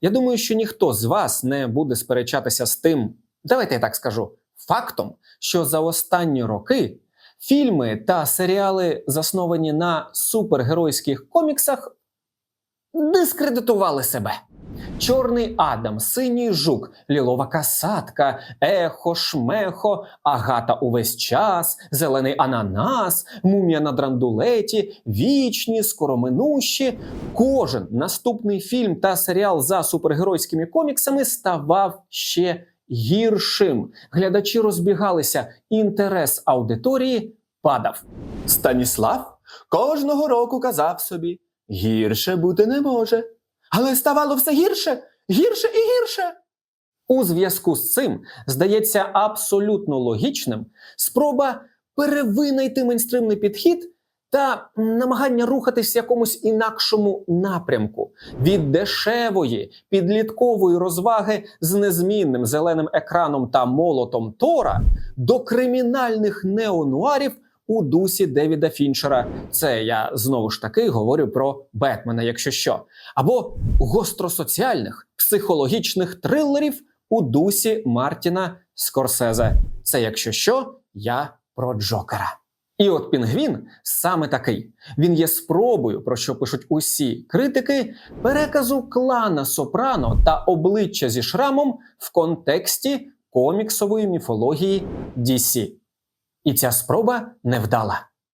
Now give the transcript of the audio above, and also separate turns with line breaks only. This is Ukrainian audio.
Я думаю, що ніхто з вас не буде сперечатися з тим, давайте я так скажу, фактом, що за останні роки фільми та серіали, засновані на супергеройських коміксах, дискредитували себе. Чорний Адам, Синій Жук, Лілова Касатка, Ехо, Шмехо, Агата увесь час, Зелений Ананас, Мумія на драндулеті, Вічні, Скороминущі. Кожен наступний фільм та серіал за супергеройськими коміксами ставав ще гіршим. Глядачі розбігалися, інтерес аудиторії падав. Станіслав кожного року казав собі: гірше бути не може. Але ставало все гірше, гірше і гірше. У зв'язку з цим здається абсолютно логічним спроба перевинайти мейнстримний підхід та намагання рухатись в якомусь інакшому напрямку від дешевої підліткової розваги з незмінним зеленим екраном та молотом Тора до кримінальних неонуарів у дусі Девіда Фінчера. Це я знову ж таки говорю про Бетмена, якщо що, або гостросоціальних психологічних трилерів у дусі Мартіна Скорсезе. Це якщо що, я про Джокера. І от Пінгвін саме такий. Він є спробою, про що пишуть усі критики, переказу клана Сопрано та обличчя зі шрамом в контексті коміксової міфології DC. І ця спроба невдала.